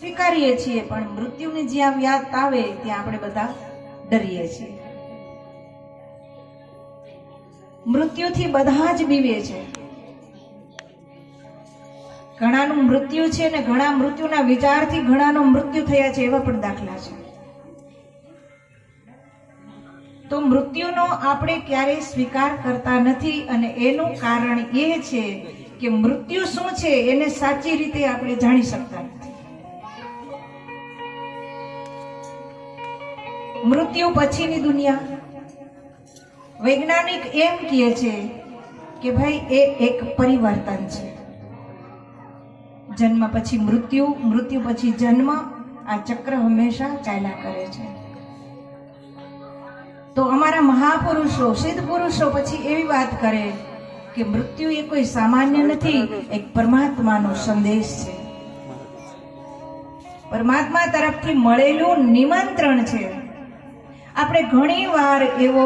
સ્વીકારીએ છીએ, પણ મૃત્યુની જ્યાં યાદ આવે, ત્યાં આપણે બધા ડરીએ છીએ. મૃત્યુથી બધા જ બીવે છે. ઘણાનું મૃત્યુ છે ને ઘણા મૃત્યુના વિચારથી ઘણાનું મૃત્યુ થયા છે એવા પણ દાખલા છે. તો મૃત્યુનો આપણે ક્યારેય સ્વીકાર કરતા નથી અને એનું કારણ એ છે કે મૃત્યુ શું છે એને સાચી રીતે આપણે જાણી શકતા મૃત્યુ પછીની દુનિયા. વૈજ્ઞાનિક એમ કહે છે કે ભાઈ, એ એક પરિવર્તન છે. જન્મ પછી મૃત્યુ મૃત્યુ પછી જન્મ, આ ચક્ર હંમેશા ચાલ્યા કરે છે. તો અમારા મહાપુરુષો, સિદ્ધ પુરુષો પછી એવી વાત કરે કે મૃત્યુ એ કોઈ સામાન્ય નથી, એક પરમાત્માનો સંદેશ છે. પરમાત્મા તરફથી મળેલું નિમંત્રણ છે. આપણે ઘણીવાર એવો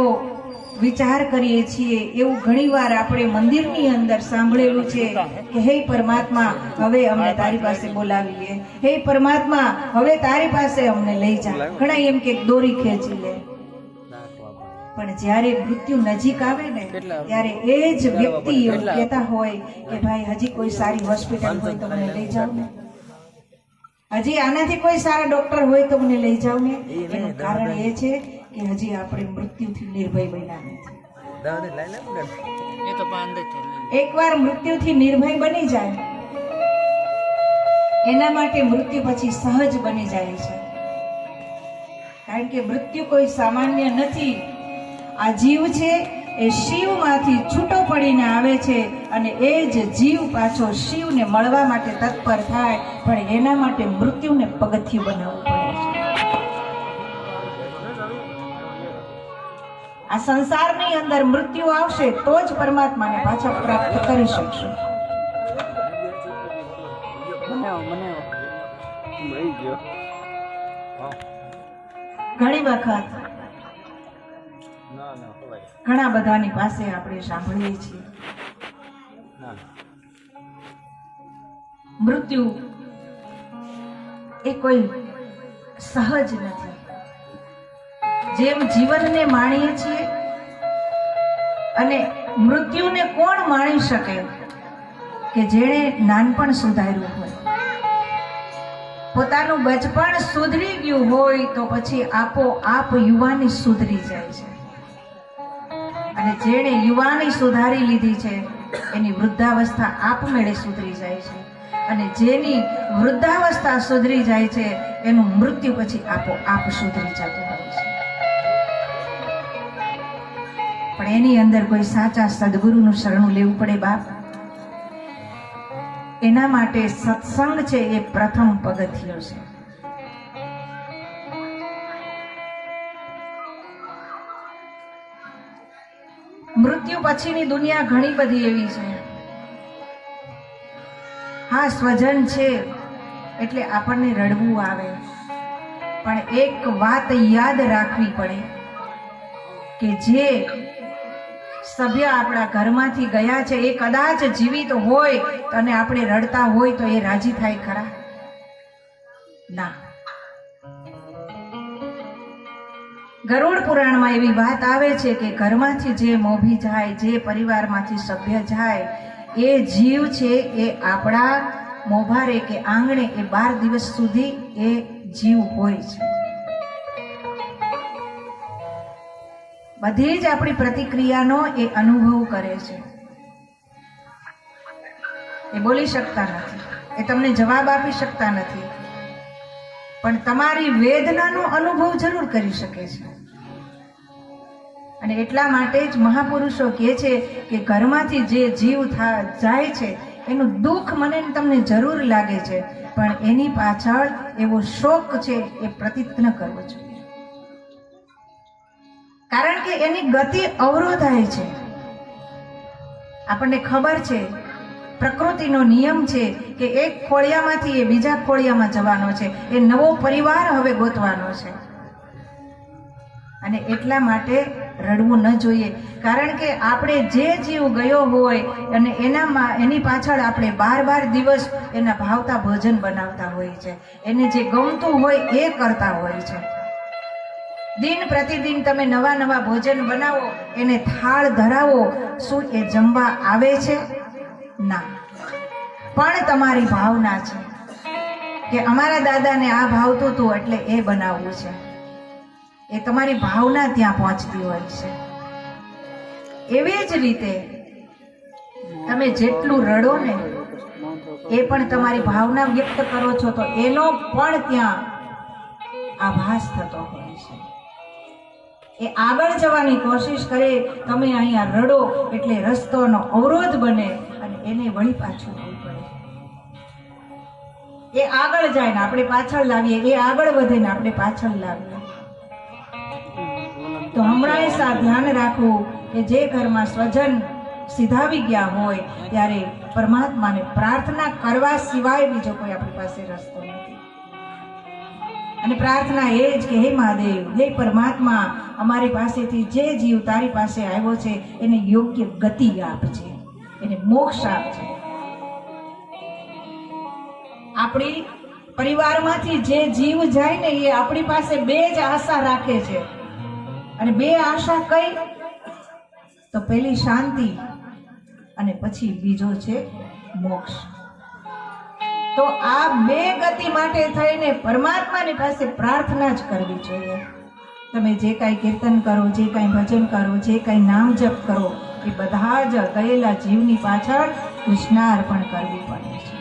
વિચાર કરીએ છીએ, એવું ઘણીવાર આપણે મંદિરની અંદર સાંભળેલું છે કે, હે પરમાત્મા, હવે અમને તારી પાસે બોલાવીએ. હે પરમાત્મા, હવે તારી પાસે અમને લઈ જા. ઘણા એમ કે દોરી ખેંચી લે. પણ જ્યારે મૃત્યુ નજીક આવે ને, ત્યારે એ જ વ્યક્તિ એવું કહેતા હોય કે, ભાઈ, હજી કોઈ સારી હોસ્પિટલ હોય તો મને લઈ જાઓ ને. હજી આનાથી કોઈ સારા ડોક્ટર હોય તો મને લઈ જાઓ ને. એનું કારણ એ છે કે હજી આપણે મૃત્યુથી નિર્ભય બન્યા નથી. એકવાર મૃત્યુથી નિર્ભય બની જાય એના માટે મૃત્યુ પછી સહજ બની જાય છે. કારણ કે મૃત્યુ કોઈ સામાન્ય નથી. આ જીવ છે એ શિવમાંથી છૂટો પડીને આવે છે અને એ જ જીવ પાછો શિવને મળવા માટે તત્પર થાય પણ એના માટે મૃત્યુને પગથિયું બનાવવું આ સંસારની અંદર મૃત્યુ આવશે તો જ પરમાત્માને પાછા પ્રાપ્ત કરી શકશું. ઘણી વખત ઘણા બધાની પાસે આપણે સાંભળીએ છીએ. મૃત્યુ એ કોઈ સહજ નથી. જેમ જીવનને માણીએ છીએ અને મૃત્યુને કોણ માણી શકે કે જેણે નાનપણ સુધાર્યું હોય? પોતાનું બચપણ સુધરી ગયું હોય તો પછી આપોઆપ યુવાની સુધરી જાય છે. અને જેણે યુવાની સુધારી લીધી છે, એની વૃદ્ધાવસ્થા આપમેળે સુધરી જાય છે. અને જેની વૃદ્ધાવસ્થા સુધરી જાય છે, એનું મૃત્યુ પછી આપોઆપ સુધરી જતું પણ એની અંદર કોઈ સાચા સદગુરુનું શરણું લેવું પડે, બાપ? એના માટે સત્સંગ છે એ પ્રથમ પગથિયો છે. મૃત્યુ પછીની દુનિયા ઘણી બધી એવી છે. હા, સ્વજન છે, એટલે આપણને રડવું આવે. પણ એક વાત યાદ રાખવી પડે કે જે સભ્ય આપણા ઘરમાંથી ગયા છે. એ કદાચ જીવિત હોય અને આપણે રડતા હોય તો એ રાજી થાય ખરા? ના. ગરુડ પુરાણમાં એવી વાત આવે છે કે ઘરમાંથી જે મોભી જાય, જે પરિવારમાંથી સભ્ય જાય, એ જીવ છે, એ આપણા મોભારે કે આંગણે, એ બાર દિવસ સુધી એ જીવ હોય છે. બધી જ આપણી પ્રતિક્રિયાનો એ અનુભવ કરે છે. એ બોલી શકતા નથી. એ તમને જવાબ આપી શકતા નથી. પણ તમારી વેદનાનો અનુભવ જરૂર કરી શકે છે. અને એટલા માટે જ મહાપુરુષો કહે છે કે ઘરમાંથી જે જીવ થા- જાય છે, એનું દુઃખ મને તમને જરૂર લાગે છે, પણ એની પાછળ એવો શોક છે, એ પ્રતીત કરવો જોઈએ. કારણ કે એની ગતિ અવરોધાય છે. આપણને ખબર છે, પ્રકૃતિનો નિયમ છે કે એક ખોળિયામાંથી એ બીજા ખોળિયામાં જવાનો છે. એ નવો પરિવાર હવે ગોતવાનો છે. અને એટલા માટે રડવું ન જોઈએ. કારણ કે આપણે જે જીવ ગયો હોય અને એનામાં એની પાછળ આપણે બાર બાર દિવસ એના ભાવતા ભોજન બનાવતા હોય છે. એને જે ગમતું હોય એ કરતા હોય છે. દિન પ્રતિદિન તમે નવા નવા ભોજન બનાવો, એને થાળ ધરાવો, શું એ જમવા આવે છે? ના. પણ તમારી ભાવના છે કે અમારા દાદાને આ ભાવતું હતું એટલે એ બનાવવું છે. એ તમારી ભાવના ત્યાં પહોંચતી હોય છે. એવી જ રીતે તમે જેટલું રડો ને, એ પણ તમારી ભાવના વ્યક્ત કરો છો તો એનો પણ ત્યાં આભાસ થતો હોય. એ આગળ જવાની કોશિશ કરે, તમે અહીંયા રડો એટલે રસ્તોનો અવરોધ બને અને એને વળી પાછું પડે. એ આગળ જાય ને આપણે પાછળ લાવીએ, એ આગળ વધે ને આપણે પાછળ લાવીએ. તો હમણાં એ સા ધ્યાન રાખવું કે જે ઘરમાં સ્વજન સીધાવી ગયા હોય, ત્યારે પરમાત્માને પ્રાર્થના કરવા સિવાય બીજો કોઈ આપણી પાસે રસ્તો નથી. અને પ્રાર્થના એ જ કે, હે મહાદેવ, હે પરમાત્મા, અમારી પાસેથી જે જીવ તારી પાસે આવ્યો છે, એને યોગ્ય ગતિ આપજે, એને મોક્ષ આપજે. આપણી પરિવારમાંથી જે જીવ જાય ને, એ આપણી પાસે બે જ આશા રાખે છે. અને બે આશા કઈ? તો પેલી શાંતિ અને પછી બીજો છે મોક્ષ. તો આ બે ગતિ માટે થઈને પરમાત્માની પાસે પ્રાર્થના જ કરવી જોઈએ. તમે જે કાંઈ કીર્તન કરો, જે કાંઈ ભજન કરો, જે કાંઈ નામ જપ કરો, એ બધા જ ગયેલા જીવની પાછળ કૃષ્ણાર્પણ કરવી પડે છે.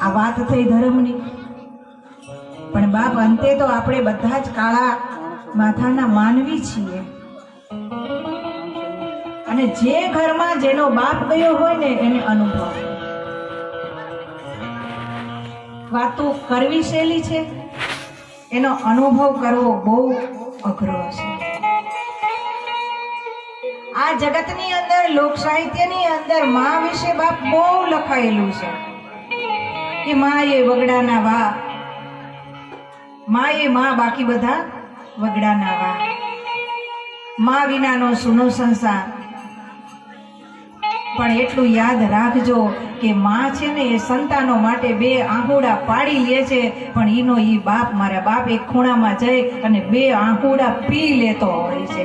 આ વાત થઈ ધર્મની. પણ બાપ, અંતે તો આપણે બધા જ કાળા માથાના માનવી છીએ. અને જે ઘરમાં જેનો બાપ ગયો હોય ને એને અનુભવ. વાતો કરવી સહેલી છે. એનો અનુભવ કરવો બહુ અઘરો છે. આ જગતની અંદર, લોક સાહિત્યની અંદર મા વિશે બાપ બહુ લખાયેલું છે. કે મા એ વગડાના વા. મા એ મા બાકી બધા વગડાના વા. મા વિનાનો સુનો સંસાર. પણ એટલું યાદ રાખજો કે માં છે ને એ સંતાનો માટે બે આંહુડા પાડી લે છે, પણ એનો ઈ બાપ મારા બાપ એક ખૂણામાં જઈ અને બે આંહુડા પી લેતો હોય છે.